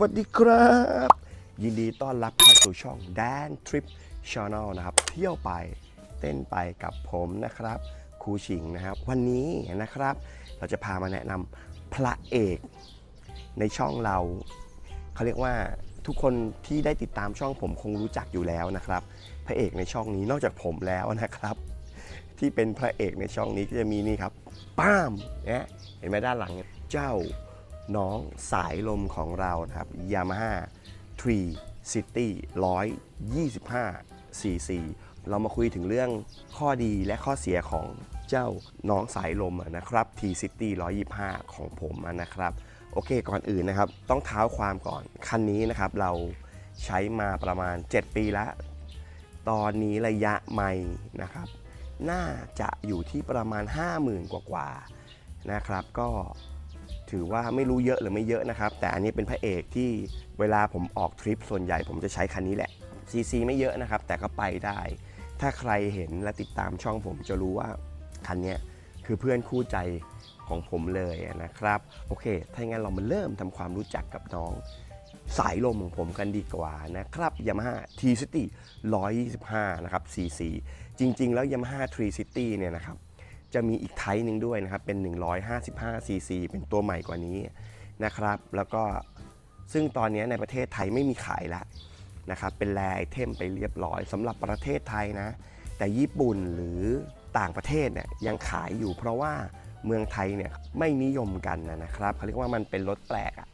วัสดีครับ ยินดีต้อนรับเข้าสู่ช่อง Dan Trip Channel นะครับ เที่ยวไปเต้นไปกับผมนะครับครูชิงนะครับ วันนี้นะครับ เราจะพามาแนะนำพระเอกในช่องเราเขาเรียกว่าทุกคนที่ได้ติดตามช่องผมคงรู้จักอยู่แล้วนะครับ พระเอกในช่องนี้นอกจากผมแล้วนะครับ ที่เป็นพระเอกในช่องนี้ก็จะมีนี่ครับป้ามเนี่ยเห็นไหมด้านหลังเนี่ยเจ้า น้องสายลมของเรานะครับ Yamaha 3 City 125 cc เรามาคุยถึงเรื่องข้อดีและข้อเสียของเจ้าน้องสายลมนะครับ T City 125 ของผมนะครับ โอเคก่อนอื่นนะครับ ต้องเท้าความก่อน คันนี้นะครับเราใช้มาประมาณ 7 ปีแล้ว ตอนนี้ระยะไม่นะครับ น่าจะอยู่ที่ประมาณ 50,000 กว่ากว่าๆนะครับ ก็ ถือว่าไม่รู้เยอะหรือไม่เยอะนะครับ แต่อันนี้เป็นพระเอกที่เวลาผมออกทริปส่วนใหญ่ผมจะใช้คันนี้แหละซีซีไม่เยอะนะครับ แต่ก็ไปได้ ถ้าใครเห็นและติดตามช่องผมจะรู้ว่าคันนี้คือเพื่อนคู่ใจของผมเลยนะครับ โอเค ถ้าอย่างนั้นเรามาเริ่มทำความรู้จักกับน้องสายลมของผมกันดีกว่านะครับ Yamaha T City 125 นะครับ cc จริง ๆ แล้ว Yamaha 3 City เนี่ยนะครับ จะมีอีกไทป์หนึ่งด้วยนะครับ เป็น 155 cc เป็นตัวใหม่กว่านี้นะครับ แล้วก็ซึ่งตอนนี้ในประเทศไทยไม่มีขายแล้วนะครับ เป็นแรไอเทมไปเรียบร้อยสำหรับประเทศไทยนะ แต่ญี่ปุ่นหรือต่างประเทศเนี่ยยังขายอยู่เพราะว่าเมืองไทยเนี่ยไม่นิยมกันนะครับเขาเรียกว่ามันเป็นรถแปลกอะ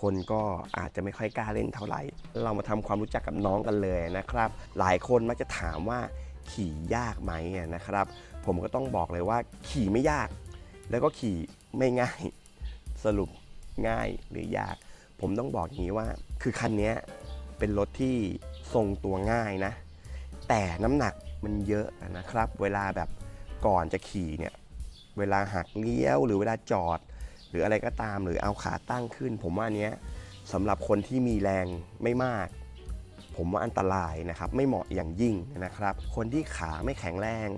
คนก็อาจจะไม่ค่อยกล้าเล่นเท่าไหร่ เรามาทำความรู้จักกับน้องกันเลยนะครับ หลายคนมักจะถามว่าขี่ยากไหมนะครับผมก็ต้องบอกเลยว่าขี่ไม่ยาก แล้วก็ขี่ไม่ง่าย สรุปง่ายหรือยาก ผมต้องบอกอย่างนี้ว่า คือคันนี้เป็นรถที่ทรงตัวง่ายนะ แต่น้ำหนักมันเยอะนะครับ เวลาแบบก่อนจะขี่เนี่ย เวลาหักเลี้ยวหรือเวลาจอด หรืออะไรก็ตามหรือเอาขาตั้งขึ้น ผมว่าอันเนี้ยสำหรับคนที่มีแรงไม่มาก ผมว่าอันตรายนะครับ ไม่เหมาะอย่างยิ่งนะครับ คนที่ขาไม่แข็งแรง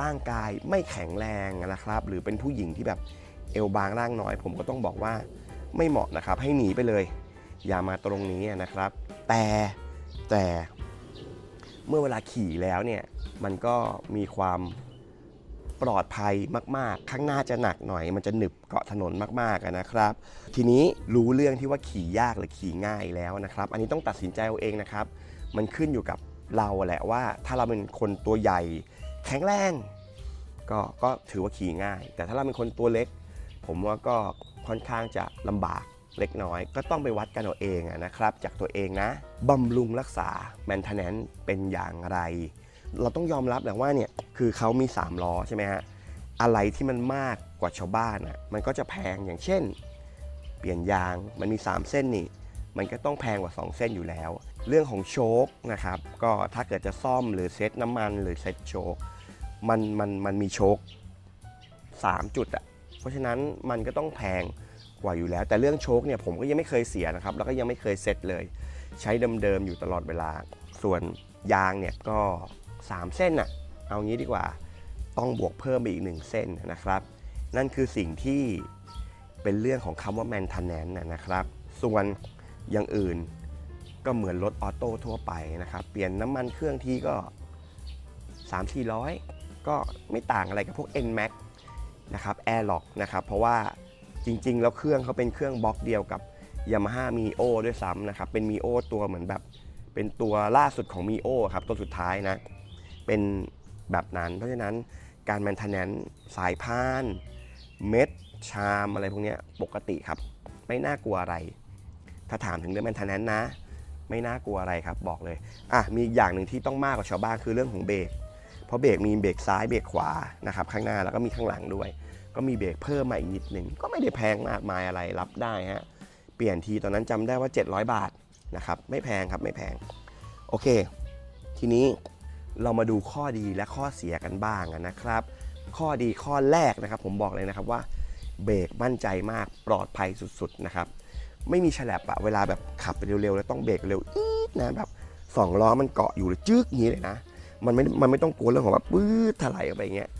ร่างกายไม่แข็งแรงนะครับ หรือเป็นผู้หญิงที่แบบเอวบางร่างน้อย ผมก็ต้องบอกว่าไม่เหมาะนะครับ ให้หนีไปเลย อย่ามาตรงนี้นะครับ แต่แต่เมื่อเวลาขี่แล้วเนี่ยมันก็มีความปลอดภัยมาก ๆ ข้างหน้าจะหนักหน่อย มันจะหนึบเกาะถนนมากๆนะครับ ทีนี้รู้เรื่องที่ว่าขี่ยากหรือขี่ง่ายแล้วนะครับ อันนี้ต้องตัดสินใจเอาเองนะครับ มันขึ้นอยู่กับเราแหละว่า ถ้าเราเป็นคนตัวใหญ่ แข็งแรงก็ก็ถือว่าขี่ง่าย แต่ถ้าเราเป็นคนตัวเล็ก ผมว่าก็ค่อนข้างจะลำบากเล็กน้อย ก็ต้องไปวัดกันเอาเองนะครับ จากตัวเองนะบำรุงรักษา maintenance เป็นอย่างไร เราต้องยอมรับแหละว่าเนี่ยคือเขามี 3 ล้อใช่ไหมฮะอะไรที่มันมากกว่าชาวบ้านอะมันก็จะแพงอย่างเช่น เปลี่ยนยางมันมี 3 เส้นนี่ มันก็ต้องแพงกว่า 2 เส้นอยู่แล้ว เรื่องของโชคนะครับก็ถ้าเกิดจะซ่อมหรือเซ็ตน้ำมันหรือเซ็ตโชคมันมันมันมีโชค3จุดอะเพราะฉะนั้นมันก็ต้องแพงกว่าอยู่แล้ว แต่เรื่องโชคเนี่ยผมก็ยังไม่เคยเสียนะครับแล้วก็ยังไม่เคยเซ็ตเลย ใช้เดิมๆอยู่ตลอดเวลา ส่วนยางเนี่ยก็ 3 เส้นอะเอางี้ดีกว่าต้องบวกเพิ่มไปอีก 1 เส้นนะครับ นั่นคือสิ่งที่เป็นเรื่องของคำว่า maintenance นนะครับ ส่วน อย่างอื่นก็เหมือนรถออโต้ทั่วไปนะครับ เปลี่ยนน้ำมันเครื่องทีก็ 3 4 0 0 ก็ไม่ต่างอะไรกับพวก NMAX นะครับ Airlock นะครับ เพราะว่าจริงๆ แล้วเครื่องเขาเป็นเครื่องบล็อกเดียวกับ Yamaha Mio ด้วยซ้ำนะครับ เป็น Mio ตัวเหมือนแบบ เป็นตัวล่าสุดของ Mio ครับ ตัวสุดท้ายนะ เป็นแบบนั้น เพราะฉะนั้นการแมนเทนแนนสายพาน เม็ด ชามอะไรพวกนี้ปกติครับ ไม่น่ากลัวอะไร ถ้าถามถึงเรื่องแมนเทนแนนนะ ไม่น่ากลัวอะไรครับบอกเลยอะมีอีกอย่างหนึ่งที่ต้องมากกว่าชาวบ้านคือเรื่องของเบรกเพราะเบรกมีเบรกซ้ายเบรกขวานะครับข้างหน้าแล้วก็มีข้างหลังด้วย ก็มีเบรกเพิ่มมาอีกนิดหนึ่งก็ไม่ได้แพงมากมายอะไรรับได้ฮะเปลี่ยนทีตอนนั้นจำได้ว่า 700 บาทนะครับไม่แพงครับไม่แพงโอเค ทีนี้เรามาดูข้อดีและข้อเสียกันบ้างนะครับ ข้อดีข้อแรกนะครับ ผมบอกเลยนะครับว่าเบรกมั่นใจมากปลอดภัยสุดๆนะครับ ไม่มีฉลับอะเวลาแบบขับไปเร็วๆ แล้วต้องเบรกเร็วอีดนะแบบสองล้อมันเกาะอยู่เลยจึ๊กอย่างนี้เลยนะ มันไม่ มันไม่ต้องกลัวเรื่องของแบบปื๊ดถลายออกไปเงี้ย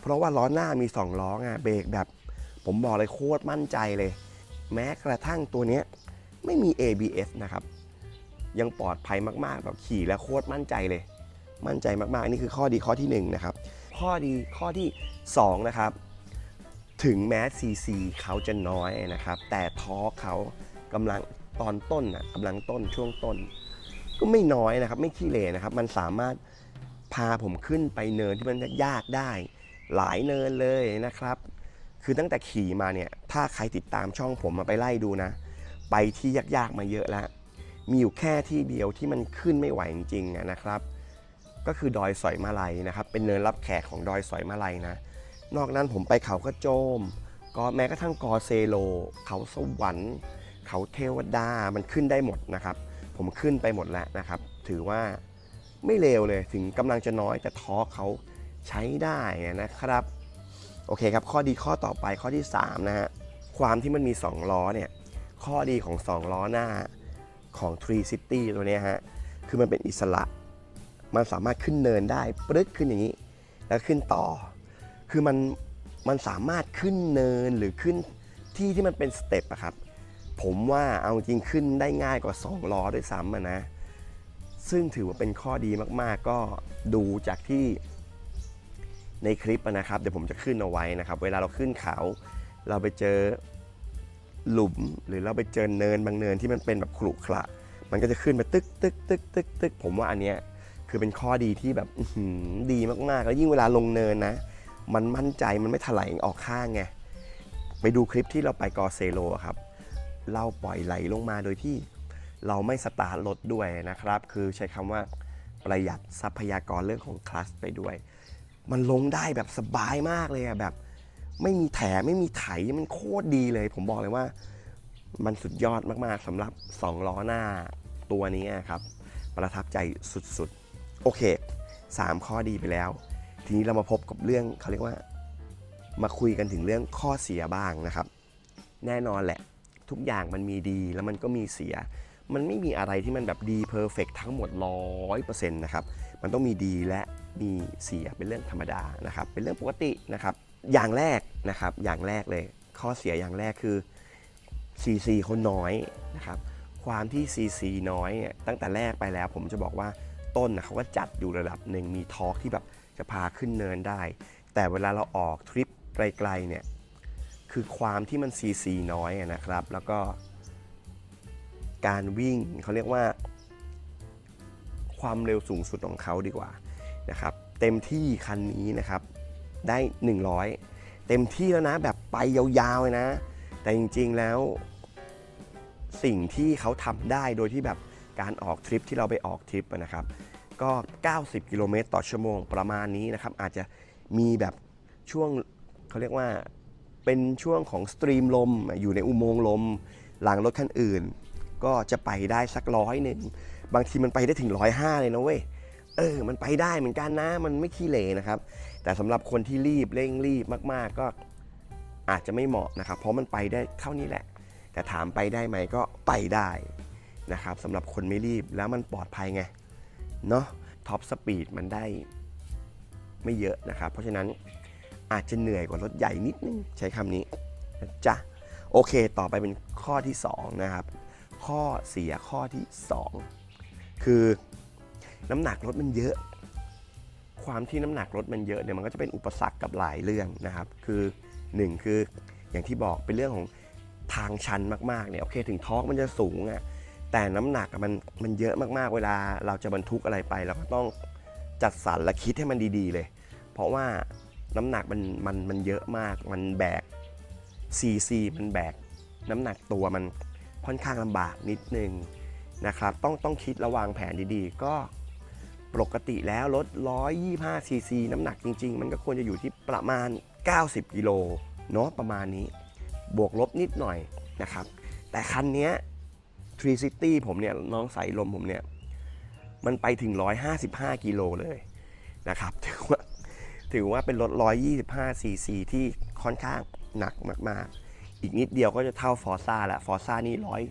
เพราะว่าล้อหน้ามีสองล้อไงเบรกแบบ ผมบอกเลยโคตรมั่นใจเลย แม้กระทั่งตัวเนี้ยไม่มี ABS นะครับ ยังปลอดภัยมากๆ แบบขี่แล้วโคตรมั่นใจเลย มั่นใจมากๆ นี่คือข้อดีข้อที่หนึ่งนะครับ ข้อดีข้อที่สองนะครับ ถึงแม้ซีซีเขาจะน้อยนะครับ แต่ท้อเขากำลังตอนต้นนะกำลังต้นช่วงต้น ก็ไม่น้อยนะครับ ไม่ขี้เหร่นะครับ มันสามารถพาผมขึ้นไปเนินที่มันยากได้ หลายเนินเลยนะครับ คือตั้งแต่ขี่มาเนี่ย ถ้าใครติดตามช่องผมมาไปไล่ดูนะ ไปที่ยากๆมาเยอะแล้ว มีอยู่แค่ที่เดียวที่มันขึ้นไม่ไหวจริงๆนะครับ ก็คือดอยสอยมาลัยนะครับ เป็นเนินรับแขกของดอยสอยมาลัยนะ นอกนั้นผมไปเขากระโจม ก็แม้กระทั่งกอเซโล เขาสวรรค์เขาเทวดามันขึ้นได้หมดนะครับ ผมขึ้นไปหมดแล้วนะครับ ถือว่าไม่เลวเลยถึงกำลังจะน้อยแต่ท้อเขาใช้ได้นะครับ โอเคครับ ข้อดีข้อต่อไปข้อที่ 3 นะฮะ ความที่มันมี 2 ล้อเนี่ย ข้อดีของ 2 ล้อหน้าของ Tree City ตัวนี้ฮะ คือมันเป็นอิสระ มันสามารถขึ้นเนินได้ปรึ๊ดขึ้นอย่างนี้ แล้วขึ้นต่อ คือมันมันสามารถขึ้นเนินหรือขึ้นที่ที่มันเป็นสเต็ปอะครับ ผมว่าเอาจริงขึ้นได้ง่ายกว่า 2 ล้อด้วยซ้ำะนะ ซึ่งถือว่าเป็นข้อดีมากๆ ก็ดูจากที่ในคลิปนะครับ เดี๋ยวผมจะขึ้นเอาไว้นะครับ เวลาเราขึ้นเขา เราไปเจอหลุมหรือเราไปเจอเนินบางเนินที่มันเป็นแบบขรุขระมันก็จะขึ้นไปตึกตึกตึกตึกตึกผมว่าอันเนี้ยคือเป็นข้อดีที่แบบดีมากๆ แล้วยิ่งเวลาลงเนินนะ มันมั่นใจมันไม่ถลายออกข้างไงไปดูคลิปที่เราไปกอเซโลครับ เราปล่อยไหลลงมาโดยที่เราไม่สตาร์ทรถด้วยนะครับ คือใช้คำว่าประหยัดทรัพยากรเรื่องของคลัสไปด้วย มันลงได้แบบสบายมากเลยอะแบบ ไม่มีแถไม่มีไถมันโคตรดีเลย ผมบอกเลยว่า มันสุดยอดมากๆสำหรับ 2 ล้อหน้าตัวนี้ครับ ประทับใจสุดๆ โอเค 3 ข้อดีไปแล้ว ทีนี้เรามาพบกับเรื่องเขาเรียกว่า มาคุยกันถึงเรื่องข้อเสียบ้างนะครับ แน่นอนแหละ ทุกอย่างมันมีดีแล้วมันก็มีเสีย มันไม่มีอะไรที่มันแบบดีเพอร์เฟกทั้งหมด100%นะครับ มันต้องมีดีและมีเสียเป็นเรื่องธรรมดานะครับ เป็นเรื่องปกตินะครับ อย่างแรกนะครับ อย่างแรกเลย ข้อเสียอย่างแรกคือ CC เขาน้อยนะครับความที่ CC น้อยเนี่ยตั้งแต่แรกไปแล้ว ผมจะบอกว่าต้นนะเขาก็จัดอยู่ระดับหนึ่งมีทอร์กที่แบบ จะพาขึ้นเนินได้ แต่เวลาเราออกทริปไกลๆเนี่ยคือความที่มัน CC น้อยนะครับ แล้วก็การวิ่งเขาเรียกว่า ความเร็วสูงสุดของเขาดีกว่านะครับ เต็มที่คันนี้นะครับได้ 100 เต็มที่แล้วนะแบบไปยาวๆเลยนะ แต่จริงๆแล้วสิ่งที่เขาทำได้โดยที่แบบการออกทริปที่เราไปออกทริปนะครับ ก็ 90 กิโลเมตรต่อชั่วโมงประมาณนี้นะครับ อาจจะมีแบบช่วงเขาเรียกว่าเป็นช่วงของสตรีมลมอยู่ในอุโมงค์ลม หลังรถคันอื่น ก็จะไปได้สักร้อยหนึ่งบางทีมันไปได้ถึงร้อยห้าเลยนะเว้ยเออ มันไปได้เหมือนกันนะ มันไม่ขี้เหร่นะครับ แต่สำหรับคนที่รีบเร่งรีบมาก ๆ ก็อาจจะไม่เหมาะนะครับ เพราะมันไปได้เท่านี้แหละ แต่ถามไปได้ไหมก็ไปได้นะครับสำหรับคนไม่รีบแล้วมันปลอดภัยไง เนาะท็อปสปีดมันได้ไม่เยอะนะครับ เพราะฉะนั้นอาจจะเหนื่อยกว่ารถใหญ่นิดนึงใช้คำนี้นะจ๊ะโอเค ต่อไปเป็นข้อที่2นะครับ ข้อเสียข้อที่ 2 คือน้ำหนักรถมันเยอะ ความที่น้ำหนักรถมันเยอะเนี่ยมันก็จะเป็นอุปสรรคกับหลายเรื่องนะครับ คือ 1 คืออย่างที่บอกเป็นเรื่องของทางชันมากๆเนี่ยโอเค ถึงทอร์กมันจะสูงอะ แต่น้ำหนักมันมันเยอะมากๆ เวลาเราจะบรรทุกอะไรไป เราก็ต้องจัดสรรและคิดให้มันดีๆเลย เพราะว่าน้ำหนักมันมันมันเยอะมาก มันแบก CC มันแบกน้ำหนักตัวมันค่อนข้างลำบากนิดนึงนะครับ ต้องต้องคิดระวางแผนดีๆ ก็ปกติแล้วรถ125 cc น้ำหนักจริง ๆ มันก็ควรจะอยู่ที่ประมาณ 90กิโลเนาะประมาณนี้ บวกลบนิดหน่อยนะครับ แต่คันเนี้ย Tree City ผมเนี่ยน้องสายลมผมเนี่ย มันไปถึง 155 กิโลเลยนะครับ ถือว่าถือว่าเป็นรถ 125 cc ที่ค่อนข้างหนักมาก ๆ อีกนิดเดียวก็จะเท่าฟอร์ซ่าละฟอร์ซ่านี่ร้อย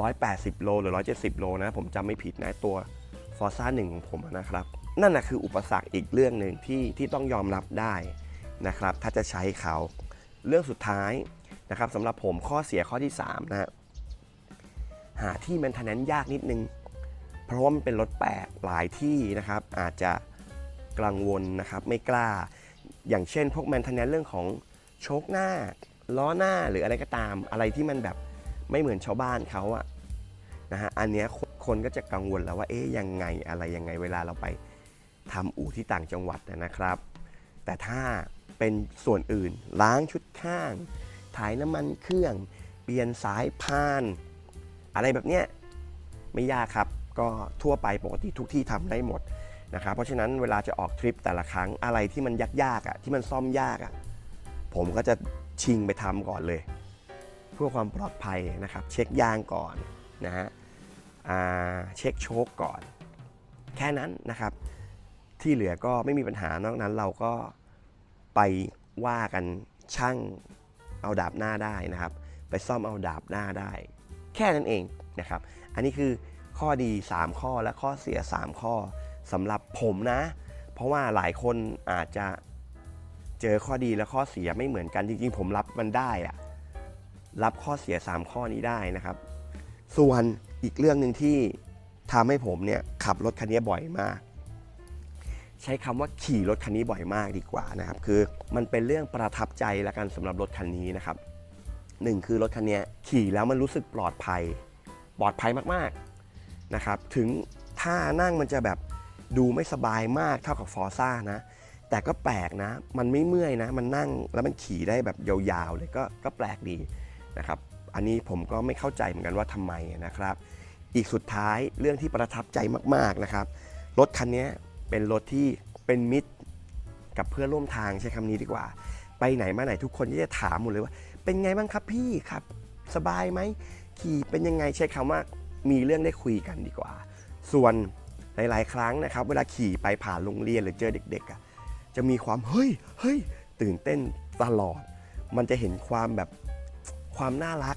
ร้อยแปดสิบโลหรือร้อยเจ็ดสิบโลนะ ผมจำไม่ผิดนะตัวฟอร์ซ่าหนึ่งของผมนะครับ นั่นนะคืออุปสรรคอีกเรื่องหนึ่งที่ที่ต้องยอมรับได้นะครับ ถ้าจะใช้เขา เรื่องสุดท้ายนะครับสำหรับผมข้อเสียข้อที่ 3 นะฮะ หาที่แมนเทนแนนยากนิดนึง เพราะว่ามันเป็นรถแปลกหลายที่นะครับ อาจจะกังวลนะครับไม่กล้า อย่างเช่น พวกแมนเทนแนนเรื่องของโชคหน้า ล้อหน้าหรืออะไรก็ตาม อะไรที่มันแบบไม่เหมือนชาวบ้านเขาอะนะฮะอันเนี้ยคนคนก็จะกังวลแล้วว่าเอ๊ยยังไงอะไรยังไงเวลาเราไปทำอู่ที่ต่างจังหวัดนะครับ แต่ถ้าเป็นส่วนอื่นล้างชุดข้าง ถ่ายน้ำมันเครื่อง เปลี่ยนสายพาน อะไรแบบเนี้ยไม่ยากครับ ก็ทั่วไปปกติทุกที่ทำได้หมดนะครับเพราะฉะนั้นเวลาจะออกทริปแต่ละครั้งอะไรที่มันยากๆอะที่มันซ่อมยากอะผมก็จะชิงไปทำก่อนเลย เพื่อความปลอดภัยนะครับ เช็คยางก่อนนะฮะเช็คโชคก่อน แค่นั้นนะครับ ที่เหลือก็ไม่มีปัญหานอกนั้นเราก็ไปว่ากันช่างเอาดาบหน้าได้นะครับ ไปซ่อมเอาดาบหน้าได้ ค่นั้นเองนะครับ อันนี้คือข้อดี 3 ข้อและข้อเสีย 3 ข้อสำหรับผมนะ เพราะว่าหลายคนอาจจะเจอข้อดีและข้อเสียไม่เหมือนกันจริงๆ ผมรับมันได้อะรับข้อเสีย 3 ข้อนี้ได้นะครับ ส่วนอีกเรื่องหนึ่งที่ทำให้ผมเนี่ยขับรถคันนี้บ่อยมาก ใช้คำว่าขี่รถคันนี้บ่อยมากดีกว่านะครับ คือมันเป็นเรื่องประทับใจแล้วกันสำหรับรถคันนี้นะครับ หนึ่งคือรถคันนี้ขี่แล้วมันรู้สึกปลอดภัย ปลอดภัยมากๆนะครับ ถึงท่านั่งมันจะแบบดูไม่สบายมากเท่ากับฟอร์ซ่านะ แต่ก็แปลกนะ มันไม่เมื่อยนะ มันนั่งแล้วมันขี่ได้แบบยาวๆเลยก็ก็แปลกดีนะครับ อันนี้ผมก็ไม่เข้าใจเหมือนกันว่าทำไมนะครับ อีกสุดท้ายเรื่องที่ประทับใจมากๆนะครับ รถคันนี้เป็นรถที่เป็นมิตรกับเพื่อนร่วมทางใช้คำนี้ดีกว่า ไปไหนมาไหนทุกคนจะถามหมดเลยว่า เป็นไงบ้างครับพี่ครับ สบายไหมขี่เป็นยังไงใช้คำว่ามีเรื่องได้คุยกันดีกว่า ส่วนหลายๆ ครั้งนะครับ เวลาขี่ไปผ่านโรงเรียนหรือเจอเด็กๆอะจะมีความเฮ้ยเฮ้ยตื่นเต้นตลอด มันจะเห็นความแบบความน่ารัก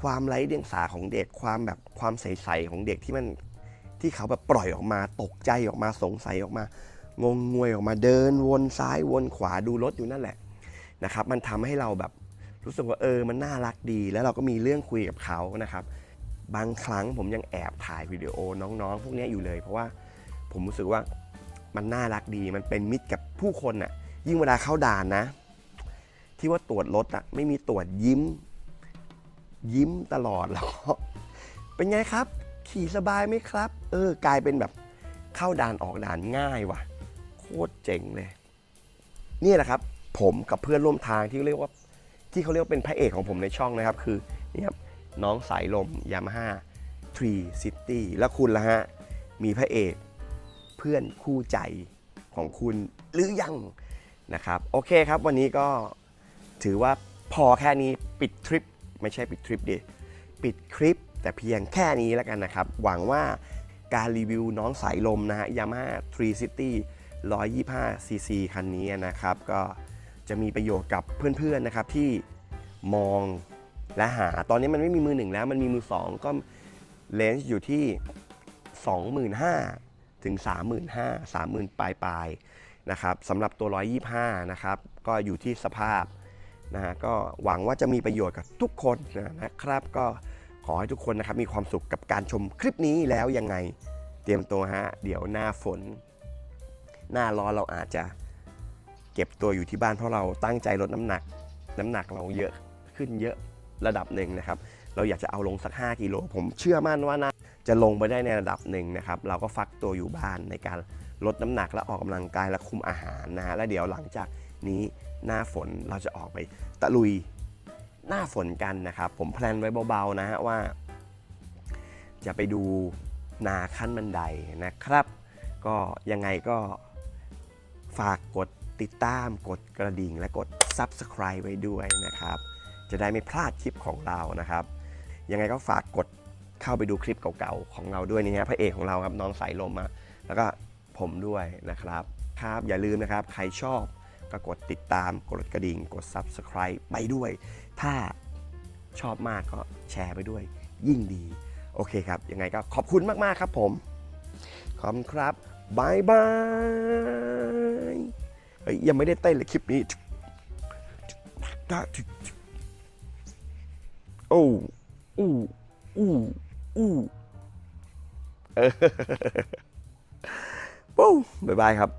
ความไร้เดียงสาของเด็ก ความแบบความใสๆของเด็กที่มันที่เขาแบบปล่อยออกมาตกใจออกมาสงสัยออกมา งงงวยออกมาเดินวนซ้ายวนขวาดูรถอยู่นั่นแหละนะครับ มันทำให้เราแบบ รู้สึกว่าเออมันน่ารักดี แล้วเราก็มีเรื่องคุยกับเขานะครับ บางครั้งผมยังแอบถ่ายวิดีโอน้องๆ พวกนี้อยู่เลย เพราะว่าผมรู้สึกว่ามันน่ารักดี มันเป็นมิตรกับผู้คนน่ะ ยิ่งเวลาเข้าด่านนะ ที่ว่าตรวจรถอะไม่มีตรวจยิ้ม ยิ้มตลอดแล้วก็เป็นไงครับ ขี่สบายไหมครับ เออกลายเป็นแบบเข้าด่านออกด่านง่ายว่ะ โคตรเจ๋งเลย นี่แหละครับ ผมกับเพื่อนร่วมทางที่เรียกว่า ที่เขาเรียกว่าเป็นพระเอกของผมในช่องนะครับ คือนี่ครับน้องสายลมยามาฮ่าทรีซิตี้แล้วคุณล่ะฮะ มีพระเอกเพื่อนคู่ใจของคุณหรือยังนะครับ โอเคครับวันนี้ก็ถือว่าพอแค่นี้ปิดทริป ไม่ใช่ปิดทริปดิปิดคลิป แต่เพียงแค่นี้แล้วกันนะครับ หวังว่าการรีวิวน้องสายลมนะฮะยามาฮ่า3 City 125 cc คันนี้นะครับ ก็ จะมีประโยชน์กับเพื่อนๆนะครับที่มองและหา ตอนนี้มันไม่มีมือหนึ่งแล้ว มันมีมือสองก็เลนส์อยู่ที่ 25,000ถึง 35,000 30,000ปลายปลายๆนะครับสำหรับตัว 125 นะครับ ก็อยู่ที่สภาพนะฮะก็หวังว่าจะมีประโยชน์กับทุกคนนะครับ ก็ขอให้ทุกคนนะครับมีความสุขกับการชมคลิปนี้แล้วยังไงเตรียมตัวฮะ เดี๋ยวหน้าฝน หน้าร้อนเราอาจจะ เก็บตัวอยู่ที่บ้านเพราะเราตั้งใจลดน้ำหนัก น้ำหนักเราเยอะขึ้นเยอะระดับหนึ่งนะครับ เราอยากจะเอาลงสัก 5กิโลผมเชื่อมั่นว่านะจะลงไปได้ในระดับหนึ่งนะครับ เราก็ฟักตัวอยู่บ้านในการลดน้ำหนักและออกกำลังกายและคุมอาหารนะฮะและเดี๋ยวหลังจากนี้หน้าฝนเราจะออกไปตะลุยหน้าฝนกันนะครับ ผมแพลนไว้เบาๆนะฮะว่า จะไปดูนาขั้นบันไดนะครับ ก็ยังไงก็ฝากกด ติดตามกดกระดิ่งและกด Subscribe ไว้ด้วยนะครับ จะได้ไม่พลาดคลิปของเรานะครับ ยังไงก็ฝากกดเข้าไปดูคลิปเก่าๆของเราด้วยนี่ฮะพระเอกของเราครับน้องสายลมอะแล้วก็ผมด้วยนะครับครับอย่าลืมนะครับใครชอบก็กดติดตามกดกระดิ่งกด Subscribe ไปด้วย ถ้าชอบมากก็แชร์ไปด้วย ยิ่งดี โอเคครับ ยังไงก็ขอบคุณมาก ๆ ครับผม ขอบคุณครับบายบาย ยยังไม่ได้เต้นเลยคลิปนี้โอ้อู้อู้อู้เออปุ๊บ๊ายบายครับ